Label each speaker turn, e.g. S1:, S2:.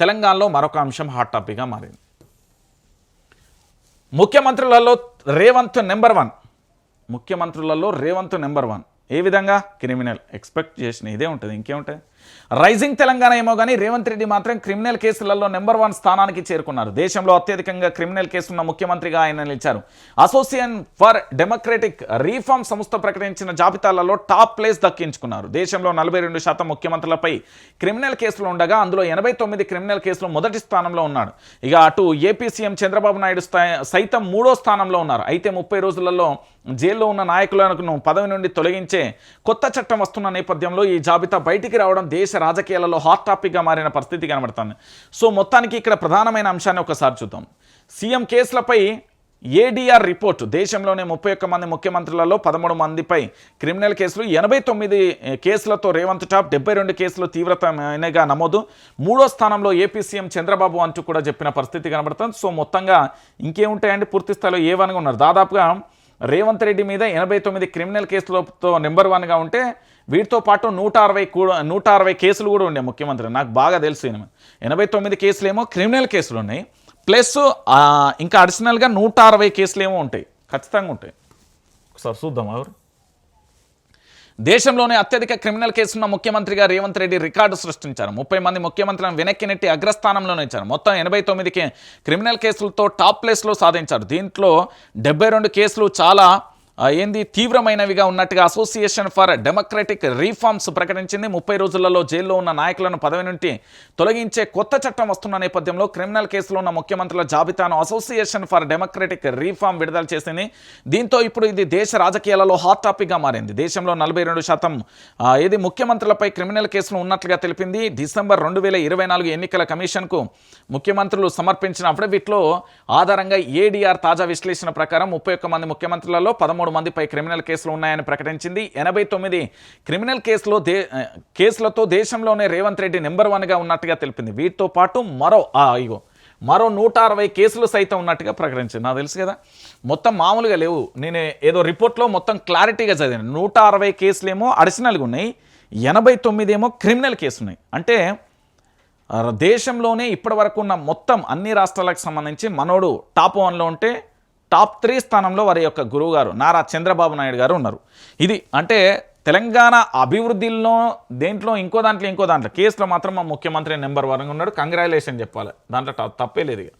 S1: తెలంగాణలో మరొక అంశం హాట్ టాపిక్గా మారింది. ముఖ్యమంత్రులలో రేవంత్ నెంబర్ వన్. ముఖ్యమంత్రులలో రేవంత్ నెంబర్ వన్. ఏ విధంగా క్రిమినల్ ఎక్స్పెక్ట్ చేసిన ఇదే ఉంటుంది ఇంకేముంటుంది రైజింగ్ తెలంగాణ ఏమో కానీ రేవంత్ రెడ్డి మాత్రం క్రిమినల్ కేసులలో నెంబర్ వన్ స్థానానికి చేరుకున్నారు. దేశంలో అత్యధికంగా క్రిమినల్ కేసున్న ముఖ్యమంత్రిగా ఆయన నిలిచారు. అసోసియేషన్ ఫర్ డెమోక్రటిక్ రీఫార్మ్ సంస్థ ప్రకటించిన జాబితాలలో టాప్ ప్లేస్ దక్కించుకున్నారు. దేశంలో నలభై రెండు శాతం ముఖ్యమంత్రులపై క్రిమినల్ కేసులు ఉండగా అందులో ఎనభై తొమ్మిది క్రిమినల్ కేసులు మొదటి స్థానంలో ఉన్నాడు ఇక అటు ఏపీ సీఎం చంద్రబాబు నాయుడు సైతం మూడో స్థానంలో ఉన్నారు. అయితే ముప్పై రోజులలో జైల్లో ఉన్న నాయకులను పదవి నుండి తొలగించే కొత్త చట్టం వస్తున్న నేపథ్యంలో ఈ జాబితా బయటికి రావడం దేశ రాజకీయాలలో హాట్ టాపిక్గా మారిన పరిస్థితి కనబడుతుంది. సో మొత్తానికి ఇక్కడ ప్రధానమైన అంశాన్ని ఒకసారి చూద్దాం. సీఎం కేసులపై ఏడీఆర్ రిపోర్ట్ దేశంలోనే ముప్పై ఒక్క మంది ముఖ్యమంత్రులలో పదమూడు మందిపై క్రిమినల్ కేసులు ఎనభై తొమ్మిది కేసులతో రేవంత్ టాప్ డెబ్బై రెండు కేసులు తీవ్రతమైనగా నమోదు. మూడో స్థానంలో ఏపీ సీఎం చంద్రబాబు అంటూ కూడా చెప్పిన పరిస్థితి కనబడుతుంది. సో మొత్తంగా ఇంకేముంటాయండి? పూర్తి స్థాయిలో ఏ ఉన్నారు? దాదాపుగా రేవంత్ రెడ్డి మీద ఎనభై తొమ్మిది క్రిమినల్ కేసులతో నెంబర్ వన్గా ఉంటే వీటితో పాటు నూట అరవై కూడా నూట అరవై కేసులు కూడా ఉండే ముఖ్యమంత్రి. నాకు బాగా తెలుసు ఈయన. ఎనభై తొమ్మిది కేసులు ఏమో క్రిమినల్ కేసులు ఉన్నాయి. ప్లస్ ఇంకా అడిషనల్గా నూట అరవై కేసులు ఏమో ఉంటాయి. ఖచ్చితంగా ఉంటాయి. ఒకసారి చూద్దాం ఎవరు? దేశంలోనే అత్యధిక క్రిమినల్ కేసున్న ముఖ్యమంత్రిగా రేవంత్ రెడ్డి రికార్డు సృష్టించారు. ముప్పై మంది ముఖ్యమంత్రులను వెనక్కి నెట్టి అగ్రస్థానంలో ఇచ్చారు మొత్తం ఎనభై తొమ్మిదికి క్రిమినల్ కేసులతో టాప్ ప్లేస్లో సాధించారు. దీంట్లో డెబ్బై రెండు కేసులు చాలా ఏంది తీవ్రమైనవిగా ఉన్నట్టుగా అసోసియేషన్ ఫర్ డెమోక్రటిక్ రీఫార్మ్స్ ప్రకటించింది. ముప్పై రోజులలో జైల్లో ఉన్న నాయకులను పదవి నుండి తొలగించే కొత్త చట్టం వస్తున్న నేపథ్యంలో క్రిమినల్ కేసులో ఉన్న ముఖ్యమంత్రుల జాబితాను అసోసియేషన్ ఫర్ డెమోక్రటిక్ రీఫార్మ్ విడుదల చేసింది. దీంతో ఇప్పుడు ఇది దేశ రాజకీయాలలో హాట్ టాపిక్గా మారింది. దేశంలో నలభై రెండు శాతం ఏది ముఖ్యమంత్రులపై క్రిమినల్ కేసులు ఉన్నట్లుగా తెలిపింది. డిసెంబర్ రెండు వేల ఇరవై నాలుగు ఎన్నికల కమిషన్కు ముఖ్యమంత్రులు సమర్పించిన అఫిడవిట్లో ఆధారంగా ఏడీఆర్ తాజా విశ్లేషణ ప్రకారం ముప్పై ఒక్క మంది ముఖ్యమంత్రులలో పదమూడు మూడు మందిపై క్రిమినల్ కేసులు ఉన్నాయని ప్రకటించింది. ఎనభై తొమ్మిది క్రిమినల్ కేసులో దే కేసులతో దేశంలోనే రేవంత్ రెడ్డి నెంబర్ వన్గా ఉన్నట్టుగా తెలిపింది. వీటితో పాటు మరో ఇగో మరో నూట అరవై కేసులు సైతం ఉన్నట్టుగా ప్రకటించింది. నాకు తెలుసు కదా. మొత్తం మామూలుగా లేవు. నేను ఏదో రిపోర్ట్లో మొత్తం క్లారిటీగా చదివాను. నూట అరవై కేసులేమో అడిషనల్గా ఉన్నాయి. ఎనభై తొమ్మిది ఏమో క్రిమినల్ కేసు ఉన్నాయి అంటే దేశంలోనే ఇప్పటి వరకు ఉన్న మొత్తం అన్ని రాష్ట్రాలకు సంబంధించి మనోడు టాప్ వన్లో ఉంటే టాప్ త్రీ స్థానంలో వారి యొక్క గురువు గారు నారా చంద్రబాబు నాయుడు గారు ఉన్నారు. ఇది అంటే తెలంగాణ అభివృద్ధిలో దేంట్లో ఇంకో దాంట్లో ఇంకో దాంట్లో కేసులో మాత్రం మా ముఖ్యమంత్రి నెంబర్ వన్గా ఉన్నాడు. కంగ్రాచులేషన్ చెప్పాలి. దాంట్లో తప్పే లేదు ఇక.